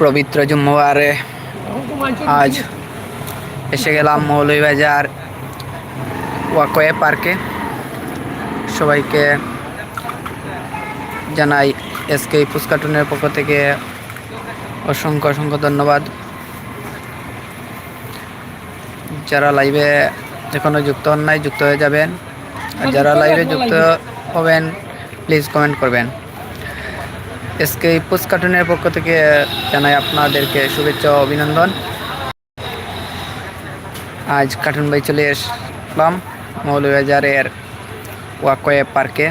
পবিত্র জুম্মাবারে আজ এসে গেলাম মৌলভীবাজার ওয়াকোয়ে পার্কে। সবাইকে জানাই এসকে পুষ্কাটুনের পক্ষ থেকে অসংখ্য অসংখ্য ধন্যবাদ। যারা লাইভে এখনও যুক্ত হন নাই যুক্ত হয়ে যাবেন। আর যারা লাইভে যুক্ত হবেন প্লিজ কমেন্ট করবেন। এসকে পোস্ট কার্টুনের পক্ষ থেকে জানাই আপনাদেরকে শুভেচ্ছা অভিনন্দন। আজ কার্টুন বাই চলে এসলাম মৌলবাজারের ওয়াকোয়ে পার্কে.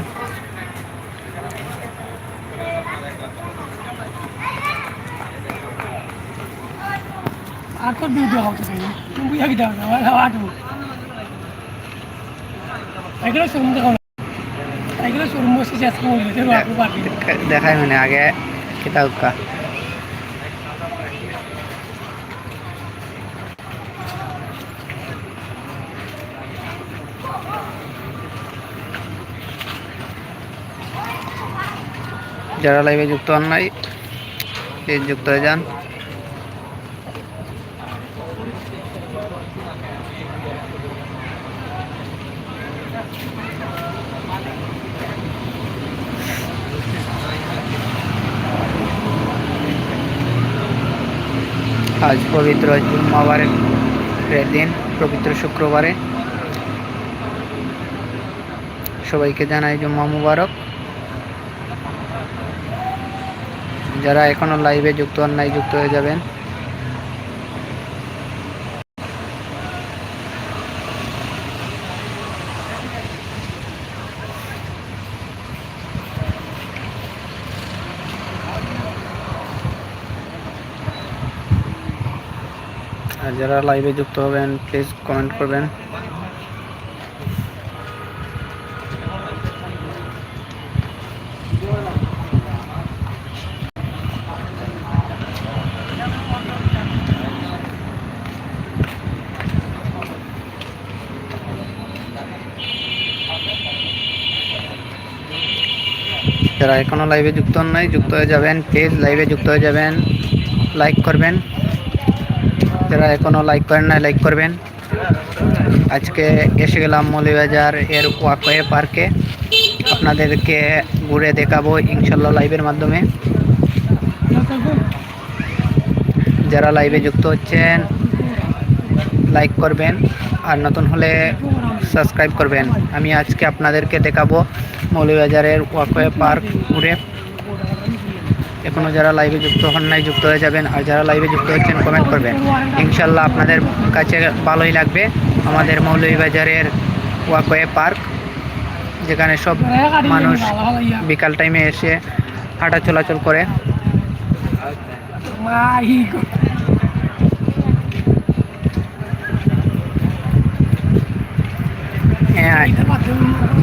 এগুলো শোরুম দেখো এগুলো শোরুম বসে শেষ করে দেখো আপনি পারবেন দেখায় মানে আগে কিতা উক্কা যারা লাইভে যুক্ত হন নাই প্লিজ যুক্ত হয়ে যান আজ পবিত্র জুম্মাবারের দিন পবিত্র শুক্রবারে। সবাইকে জানাই জুম্মা মুবারক। যারা এখনও লাইভে যুক্ত হন নাই, যুক্ত হয়ে যাবেন। যারা লাইভে যুক্ত হবেন প্লিজ কমেন্ট করবেন। যারা এখনও লাইভে যুক্ত হন নাই, যুক্ত হয়ে যাবেন প্লিজ লাইভে যুক্ত হয়ে যাবেন। লাইক করবেন। যারা এখনও লাইক করেন না লাইক করবেন। আজকে এসে গেলাম মৌলিবাজার এর ওয়াকওয়ে পার্কে আপনাদেরকে ঘুরে দেখাবো ইনশাল্লাহ লাইভের মাধ্যমে। যারা লাইভে যুক্ত হচ্ছেন লাইক করবেন। আর নতুন হলে সাবস্ক্রাইব করবেন। আমি আজকে আপনাদেরকে দেখাবো মৌলিবাজারের ওয়াকওয়ে পার্ক ঘুরে। এখনও যারা লাইভে যুক্ত হন নাই, যুক্ত হয়ে যাবেন আর যারা লাইভে যুক্ত হচ্ছেন কমেন্ট করবেন। ইনশাল্লাহ আপনাদের কাছে ভালোই লাগবে আমাদের মৌলভীবাজারের ওয়াকওয়ে পার্ক যেখানে সব মানুষ বিকাল টাইমে এসে হাঁটা চলাচল করে।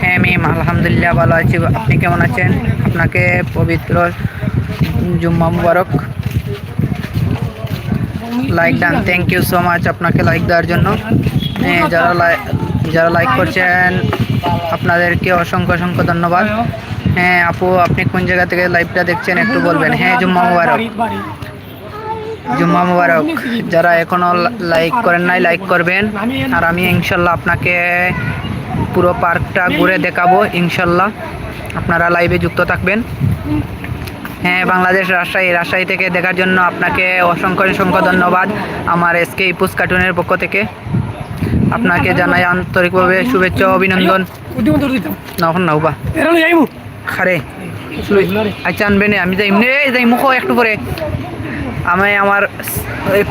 হ্যাঁ ম্যাম আলহামদুলিল্লাহ ভালো আছি। আপনি কেমন আছেন? আপনাকে পবিত্র জুম্মা মুবারক। Like done thank you so much আপনাকে লাইক দেওয়ার জন্য। যারা যারা লাইক করছেন, আপনাদেরকে অসংখ্য অসংখ্য ধন্যবাদ। হ্যাঁ আপু, আপনি কোন জায়গা থেকে লাইভটা দেখছেন একটু বলবেন। হ্যাঁ জুম্মা মুবারক। জুম্মা মুবারক। যারা এখনও লাইক করেন নাই লাইক করবেন। আর আমি ইনশাল্লাহ আপনাকে পুরো পার্কটা ঘুরে দেখাবো, ইনশাল্লাহ। আপনারা লাইভে যুক্ত থাকবেন। হ্যাঁ বাংলাদেশ রাজশাহী রাজশাহী থেকে দেখার জন্য আপনাকে অসংখ্য অসংখ্য ধন্যবাদ আমার এসকে ইপুস কার্টুনের পক্ষ থেকে। আপনাকে জানাই আন্তরিকভাবে শুভেচ্ছা, অভিনন্দন। যাইমু খারে আচ্ছা আনবে না, আমি যাই যাই মুখ একটু পরে। আমি আমার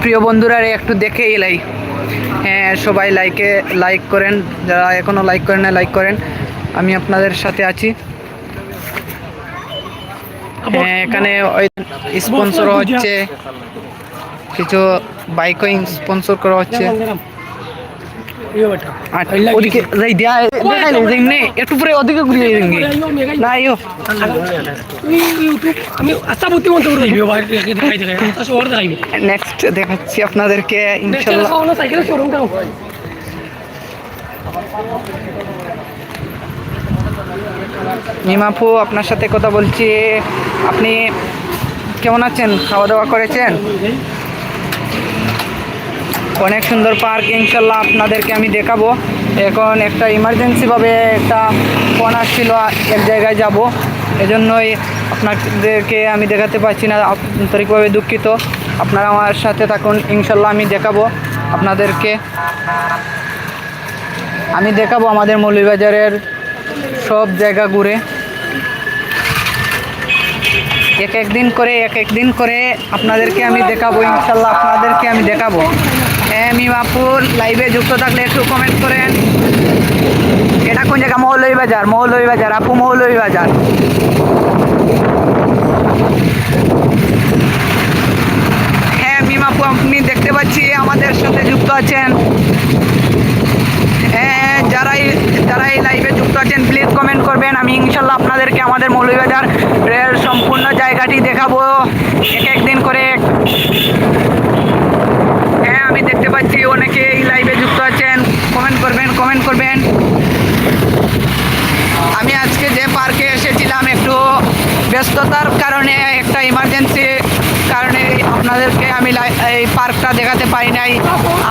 প্রিয় বন্ধুরা একটু দেখে এলাই। হ্যাঁ সবাই লাইকে লাইক করেন, যারা এখনও লাইক করেন না লাইক করেন। আমি আপনাদের সাথে আছি। এখানে স্পন্সর হচ্ছে কিছু বাইকও স্পন্সর করা হচ্ছে। ওদিকে যাই দেয়া দেখাইলে যেমনি একটু পরে ওদিকে ঘুরিয়ে যাবেন না ইয়ো আমি আশা বুদ্ধিমন্ত করে দিবি বাইরে দেখাই দেখাই। শহর দেখাইবি নেক্সট দেখাচ্ছি আপনাদেরকে মিমাপু আপনার সাথে কথা বলছি। আপনি কেমন আছেন? খাওয়া দাওয়া করেছেন? অনেক সুন্দর পার্ক ইনশাল্লাহ আপনাদেরকে আমি দেখাবো। এখন একটা ইমার্জেন্সিভাবে একটা ফোন আসছিল, এক জায়গায় যাব। এজন্যই আপনাদেরকে আমি দেখাতে পারছি না, আন্তরিকভাবে দুঃখিত। আপনারা আমার সাথে থাকুন ইনশাল্লাহ আমি দেখাবো আপনাদেরকে। আমি দেখাবো আমাদের মৌলভীবাজারের সব জায়গা ঘুরে। এক এক দিন করে, এক এক দিন করে আপনাদেরকে আমি দেখাবো, ইনশাল্লাহ আপনাদেরকে আমি দেখাবো। হ্যাঁ মিমাপুর লাইভে যুক্ত থাকলে একটু কমেন্ট করেন। এটা কোন জায়গা? মৌলভীবাজার মৌলভীবাজার আপু মৌলভীবাজার হ্যাঁ মিমাপু আপনি দেখতে পাচ্ছি, আমাদের সাথে যুক্ত আছেন। যারাই লাইভে যুক্ত আছেন প্লিজ কমেন্ট করবেন। আমি ইনশাল্লাহ আপনাদেরকে আমাদের মৌলভীবাজার এর সম্পূর্ণ জায়গাটি দেখাবো। এক একদিন করে হ্যাঁ আমি দেখতে পাচ্ছি অনেকে এই লাইভে যুক্ত আছেন। কমেন্ট করবেন কমেন্ট করবেন। আমি আজকে যে পার্কে এসেছিলাম একটু ব্যস্ততার কারণে, একটা ইমার্জেন্সি কারণে আপনাদেরকে আমি এই পার্কটা দেখাতে পারি নাই।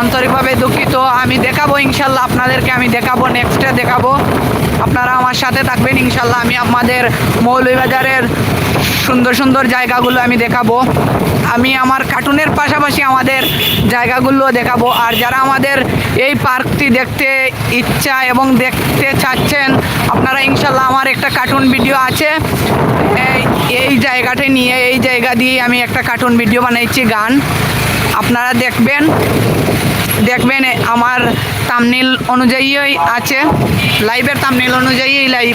আন্তরিকভাবে দুঃখিত। আমি দেখাবো ইনশাল্লাহ আপনাদেরকে, আমি দেখাবো নেক্সটে দেখাবো। আপনারা আমার সাথে থাকবেন ইনশাল্লাহ। আমি আমাদের মৌলভীবাজারের সুন্দর সুন্দর জায়গাগুলো আমি দেখাবো। আমি আমার কার্টুনের পাশাপাশি আমাদের জায়গাগুলো দেখাবো। আর যারা আমাদের এই পার্কটি দেখতে ইচ্ছা এবং দেখতে চাচ্ছেন, আপনারা ইনশাল্লাহ আমার একটা কার্টুন ভিডিও আছে। এই জায়গাটা নিয়ে, এই জায়গা দিয়ে আমি একটা কার্টুন ভিডিও বানাইছি গান। আপনারা দেখবেন দেখবেন আমার তামনিল অনুযায়ীই আছে। লাইভের তামনিল অনুযায়ী লাইভ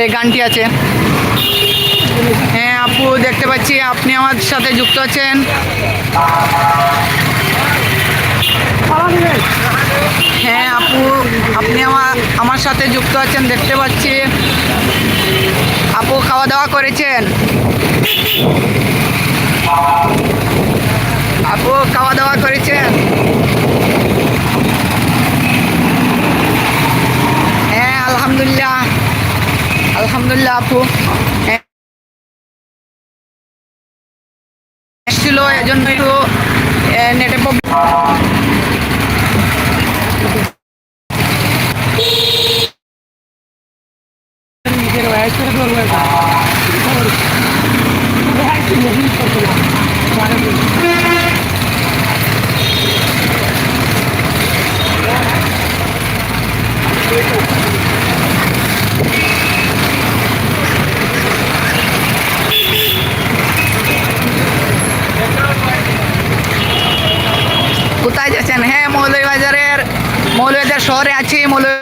এই গানটি আছে। হ্যাঁ। আপু, দেখতে পাচ্ছি আপনি আমার সাথে যুক্ত আছেন। হ্যাঁ আপু, আপনি আমার আমার সাথে যুক্ত আছেন, দেখতে পাচ্ছি। আপু খাওয়া দাওয়া করেছেন? আপু খাওয়া দাওয়া করেছেন? হ্যাঁ আলহামদুলিল্লাহ। আলহামদুলিল্লাহ, আপু। হ্যাঁ এসেছিল এজন্য একটু নেটে নিজের ওয়াইফ শহরে আছি মৌল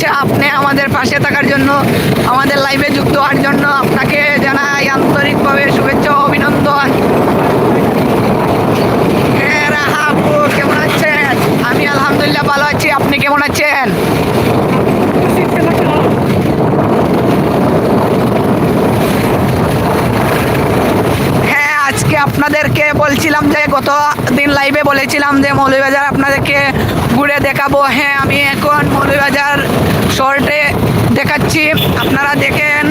হচ্ছে আপনি আমাদের পাশে থাকার জন্য, আমাদের লাইভে যুক্ত হওয়ার জন্য আপনাকে জানাই আন্তরিকভাবে শুভেচ্ছা অভিনন্দন। কেমন আছেন? আমি আলহামদুলিল্লাহ ভালো আছি, আপনি কেমন আছেন? আপনাদেরকে বলছিলাম যে গত দিন লাইভে বলেছিলাম যে মৌলভীবাজার আপনাদেরকে ঘুরে দেখাবো। হ্যাঁ আমি এখন মৌলভীবাজার শহরটে দেখাচ্ছি। আপনারা দেখেন,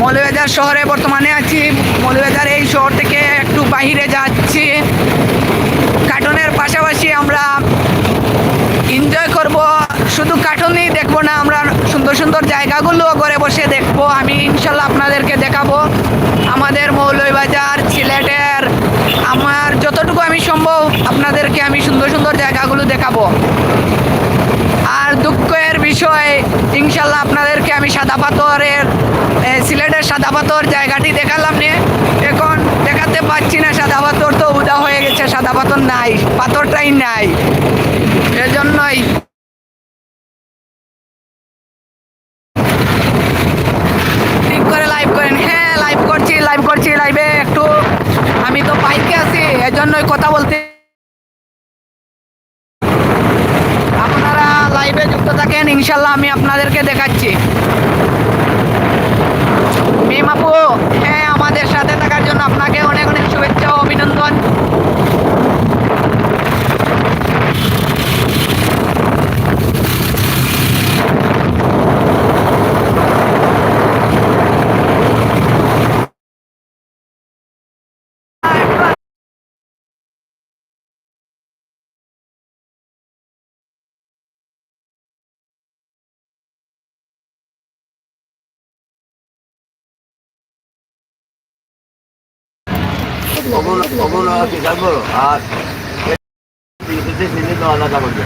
মৌলভীবাজার শহরে বর্তমানে আছি। মৌলভীবাজার এই শহর থেকে একটু বাইরে যাচ্ছি। কার্টুনের পাশাপাশি আমরা এনজয় করব। শুধু কার্টুনই দেখব না, আমরা সুন্দর সুন্দর জায়গাগুলো ঘরে বসে দেখব। আমি ইনশাল্লাহ আপনাদেরকে দেখাবো। আমাদের মৌলভীবাজার, সিলেটের, আমার যতটুকু আমি সম্ভব আপনাদেরকে আমি সুন্দর সুন্দর জায়গাগুলো দেখাবো। আর দুঃখের বিষয়, ইনশাল্লাহ আপনাদেরকে আমি সাদা পাথরের সিলেটের সাদা পাথর জায়গাটি দেখালাম নিয়ে এখন দেখাতে পাচ্ছি না, সাদা পাথর তো উদা হয়ে গেছে, সাদা পাথর নাই, পাথরটাই নাই। এজন্যই ঠিক করে লাইভ করেন হ্যাঁ লাইভ করছি লাইভ করছি লাইভে একটু আমি তো বাইকে আছি এজন্যই কথা বলতে আপনারা লাইভে যুক্ত থাকেন ইনশাল্লাহ আমি আপনাদেরকে দেখাচ্ছি। মিম আপু হ্যাঁ আমাদের সাথে থাকার জন্য আপনাকে অনেক অনেক শুভেচ্ছা ও অভিনন্দন। ওগুলো ওগুলো কি জানব আর সেদিন তো আলাদা করবে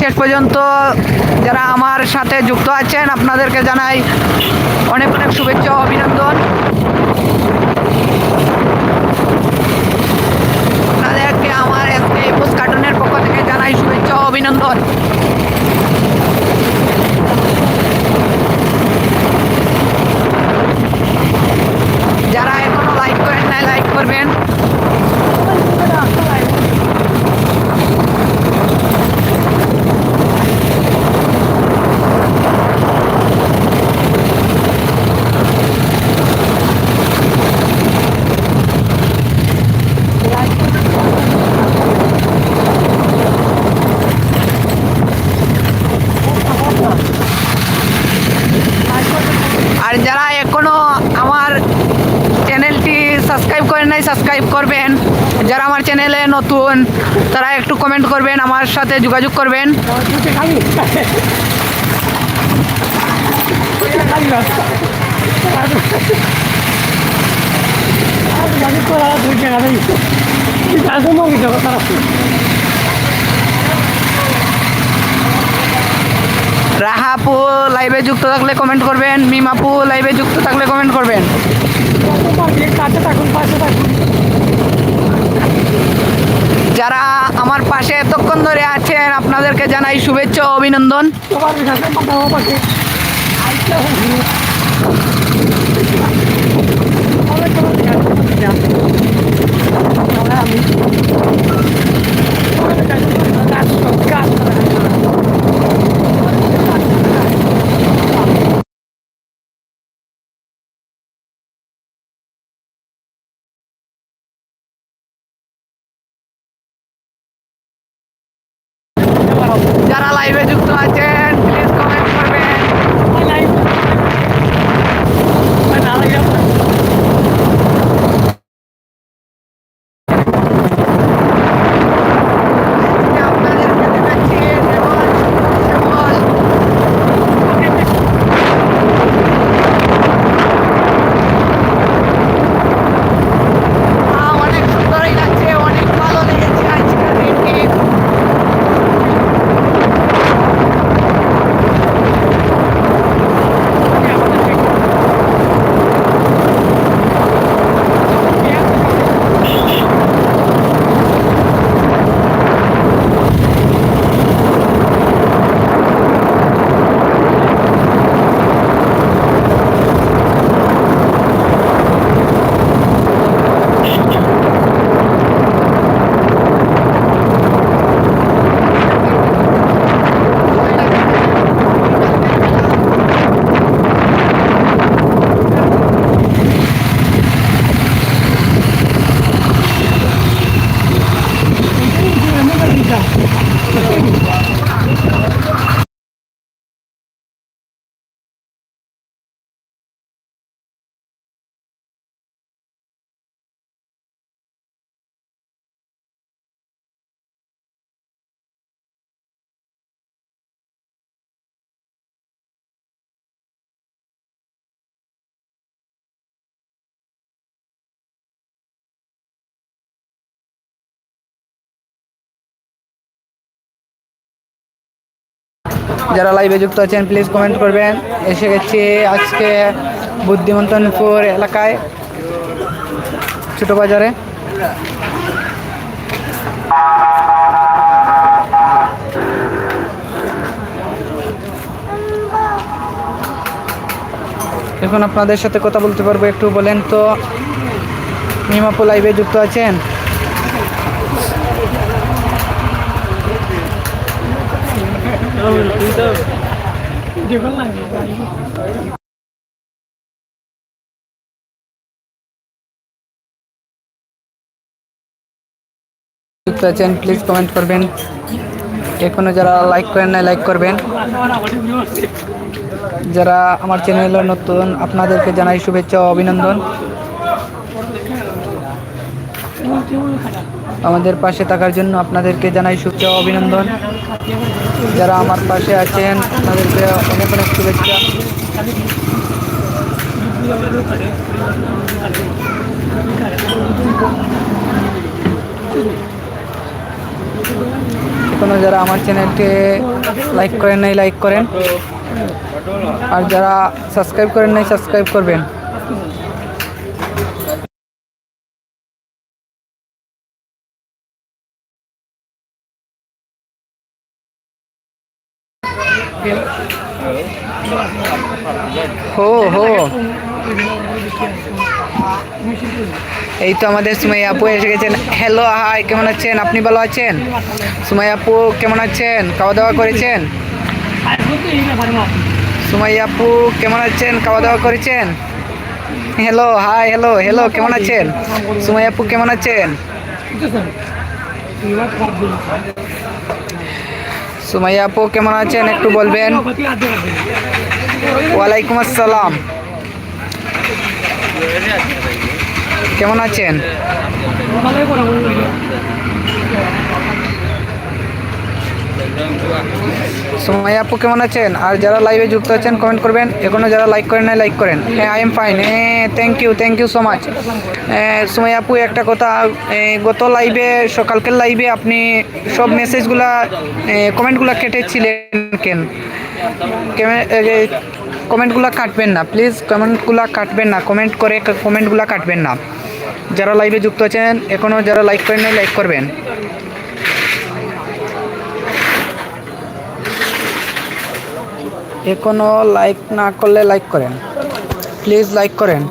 শেষ পর্যন্ত যারা আমার সাথে যুক্ত আছেন, আপনাদেরকে জানাই অনেক অনেক শুভেচ্ছা অভিনন্দন। আপনাদেরকে আমার এপোস কার্টুনের পক্ষ থেকে জানাই শুভেচ্ছা অভিনন্দন। যারা এখনও লাইক করেন নাই লাইক করবেন আর যারা এখনও আমার চ্যানেলটি সাবস্ক্রাইব করেন নাই সাবস্ক্রাইব করবেন যারা আমার চ্যানেলে নতুন, তারা একটু কমেন্ট করবেন, আমার সাথে যোগাযোগ করবেন। রাহাপু লাইভে যুক্ত থাকলে কমেন্ট করবেন, মিমাপু লাইভে যুক্ত থাকলে কমেন্ট করবেন। কাছে থাকুন পাশে থাকুন যারা আমার পাশে এতক্ষণ ধরে আছেন আপনাদেরকে জানাই শুভেচ্ছা অভিনন্দন। আমি যারা লাইভে যুক্ত আছেন প্লিজ কমেন্ট করবেন। এসে গেছি আজকে বুদ্ধিমন্তনপুর এলাকায় ছোটো বাজারে এখন আপনাদের সাথে কথা বলতে পারব, একটু বলেন তো, মিমাপু লাইভে যুক্ত আছেন দেখুন না যুক্ত আছেন প্লিজ কমেন্ট করবেন। এখনও যারা লাইক করেন না লাইক করবেন। যারা আমার চ্যানেলে নতুন, আপনাদেরকে জানাই শুভেচ্ছা ও অভিনন্দন। আমাদের পাশে থাকার জন্য আপনাদেরকে জানাই শুভেচ্ছা অভিনন্দন। যারা আমার পাশে আছেন আপনাদেরকে অনেক অনেক শুভেচ্ছা। এখনও যারা আমার চ্যানেলটি লাইক করেন নাই লাইক করেন। আর যারা সাবস্ক্রাইব করেন নাই সাবস্ক্রাইব করবেন। হো হো। এই তো আমাদের সুমাই আপু এসে গেছেন। হ্যালো হাই কেমন আছেন? আপনি ভালো আছেন? সুমাই আপু, কেমন আছেন? খাওয়া দাওয়া করেছেন? সুমাই আপু, কেমন আছেন? খাওয়া দাওয়া করেছেন? হ্যালো হাই হ্যালো হ্যালো কেমন আছেন? সুমাই আপু, কেমন আছেন? সুমাই আপু, কেমন আছেন? একটু বলবেন। ওয়ালাইকুম আসসালাম। কেমন আছেন? সময় আপু, কেমন আছেন? আর যারা লাইভে যুক্ত আছেন কমেন্ট করবেন। এখনও যারা লাইক করেন না লাইক করেন। হ্যাঁ আই এম ফাইন হ্যাঁ thank you thank you so much আপু, একটা কথা। গত লাইভে সকালকের লাইভে আপনি সব মেসেজগুলা কমেন্টগুলো কেটেছিলেন কেন? কমেন্টগুলো কাটবেন না। প্লিজ কমেন্টগুলো কাটবেন না। কমেন্ট করে কমেন্টগুলো কাটবেন না। যারা লাইভে যুক্ত আছেন এখনও যারা লাইক করেন নাই লাইক করবেন। এখনও লাইক না করলে লাইক করেন। প্লিজ লাইক করেন।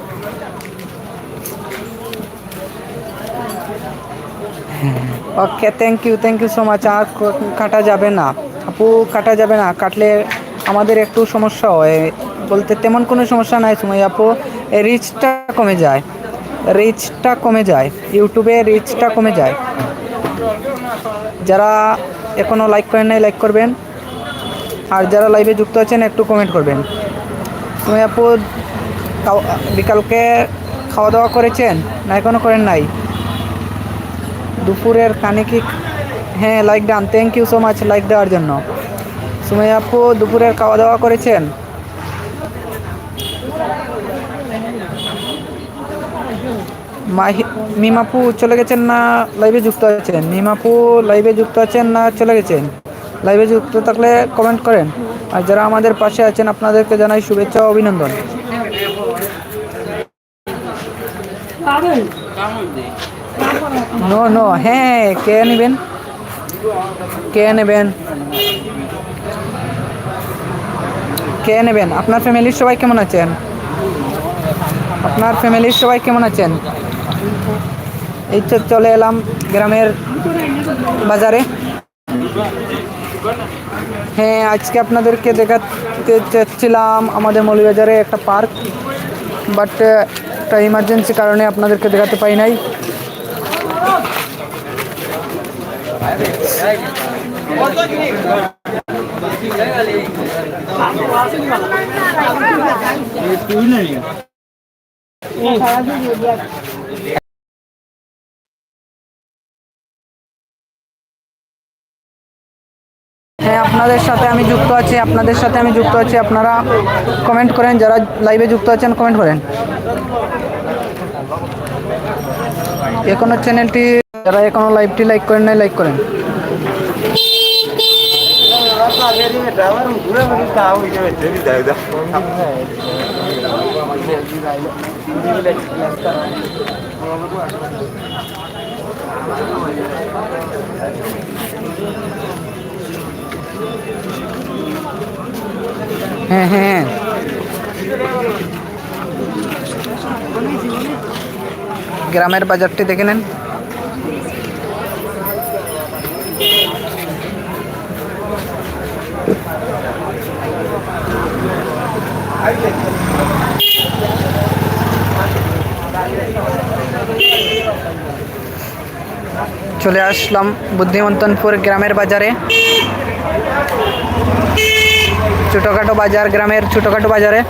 Okay thank you thank you so much আর কাটা যাবে না। আপু, কাটা যাবে না। কাটলে আমাদের একটু সমস্যা হয়। বলতে তেমন কোনো সমস্যা নাই সময় আপু। রিচটা কমে যায়। রিচটা কমে যায়। ইউটিউবে রিচটা কমে যায়। যারা এখনও লাইক করেন নাই লাইক করবেন। আর যারা লাইভে যুক্ত আছেন, একটু কমেন্ট করবেন। তুমি আপু বিকালকে খাওয়া দাওয়া করেছেন? না এখনও করেন নাই? দুপুরের কানে কি হ্যাঁ like done thank you so much like দেওয়ার জন্য। সুমাই আপু, দুপুরের খাওয়া দাওয়া করেছেন মিমাপু চলে গেছেন না লাইভে যুক্ত আছেন? মিমাপু লাইভে যুক্ত আছেন না চলে গেছেন? লাইভে যুক্ত থাকলে কমেন্ট করেন। আর যারা আমাদের পাশে আছেন আপনাদেরকে জানাই শুভেচ্ছা ও অভিনন্দন। নো নো হ্যাঁ কে নেবেন? কে নেবেন? কে নেবেন? আপনার ফ্যামিলির সবাই কেমন আছেন? আপনার ফ্যামিলির সবাই কেমন আছেন? এই তো চলে এলাম গ্রামের বাজারে। হ্যাঁ আজকে আপনাদেরকে দেখাতে চাচ্ছিলাম আমাদের মৌলবাজারে একটা পার্ক বাট একটা ইমার্জেন্সি কারণে আপনাদেরকে দেখাতে পাই নাই। আপনাদের সাথে আমি যুক্ত আছি, আপনাদের সাথে আমি যুক্ত আছি, আপনারা কমেন্ট করেন, যারা লাইভে যুক্ত আছেন কমেন্ট করেন। এখনও চ্যানেলটি যারা এখনও লাইভটি লাইক করেন নাই লাইক করেন। হ্যাঁ হ্যাঁ গ্রামের বাজারটি দেখে নেন চলে আসলাম বুদ্ধিমন্তনপুর গ্রামের বাজারে छोटोखाटो बजार ग्रामे छोटोखाटो बजारे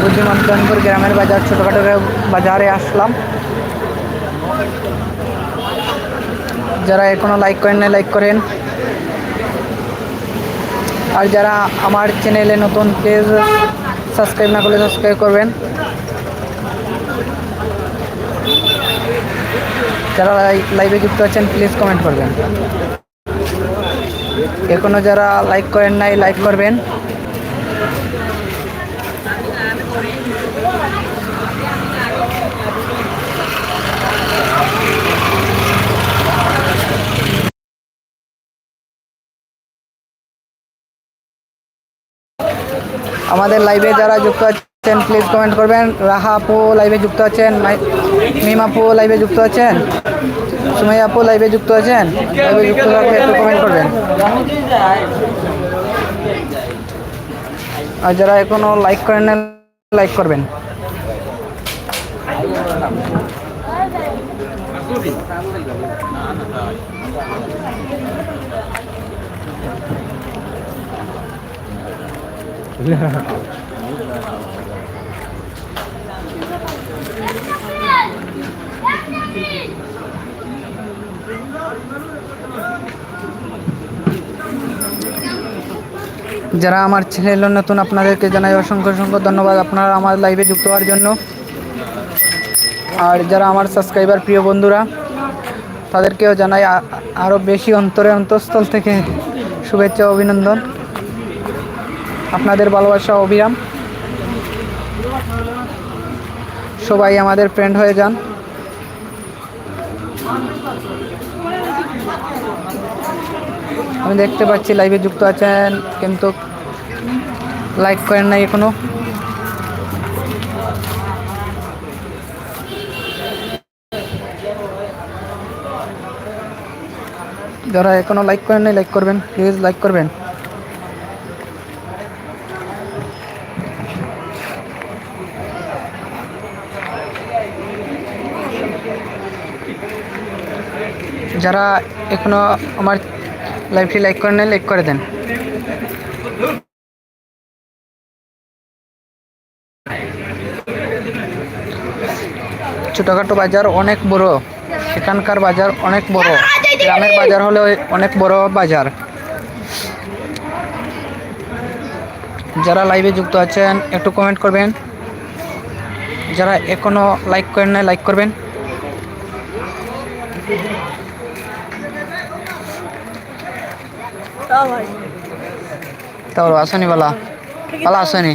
बुद्धिमंतनपुर ग्रामीण बाज़ार छोटो बजारे आसलम যারা এখনও লাইক করেন না লাইক করেন। আর যারা আমার চ্যানেলে নতুন প্লিজ সাবস্ক্রাইব না করলে সাবস্ক্রাইব করবেন। যারা লাইভে যুক্ত আছেন প্লিজ কমেন্ট করবেন। এখনও যারা লাইক করেন নাই লাইক করবেন। আমাদের লাইভে যারা যুক্ত আছেন প্লিজ কমেন্ট করবেন। রাহা আপু লাইভে যুক্ত আছেন মিম আপু লাইভে যুক্ত আছেন সুমাই আপু লাইভে যুক্ত আছেন লাইভে যুক্ত থাকলে একটু কমেন্ট করবেন। আর যারা এখনও লাইক করেন না লাইক করবেন। যারা আমার চ্যানেল নতুন, আপনাদেরকে জানাই অসংখ্য অসংখ্য ধন্যবাদ আপনারা আমার লাইভে যুক্ত হওয়ার জন্য। আর যারা আমার সাবস্ক্রাইবার প্রিয় বন্ধুরা, তাদেরকেও জানাই আরও বেশি অন্তরে অন্তঃস্থল থেকে শুভেচ্ছা, অভিনন্দন। আপনাদের ভালোবাসা, অবিরাম। সবাই আমাদের ফ্রেন্ড হয়ে যান। আমি দেখতে পাচ্ছি লাইভে যুক্ত আছেন, কিন্তু লাইক করেন নাই এখনও। যারা এখনও লাইক করেন নাই লাইক করবেন। প্লিজ লাইক করবেন। যারা এখনও আমার লাইভটি লাইক করেন নাই লাইক করে দেন। ছোটোখাটো বাজার অনেক বড় সেখানকার বাজার অনেক বড় গ্রামের বাজার হলে অনেক বড় বাজার। যারা লাইভে যুক্ত আছেন একটু কমেন্ট করবেন। যারা এখনও লাইক করেন না লাইক করবেন। তারপর আসেনি বলা। ভালো আসেনি।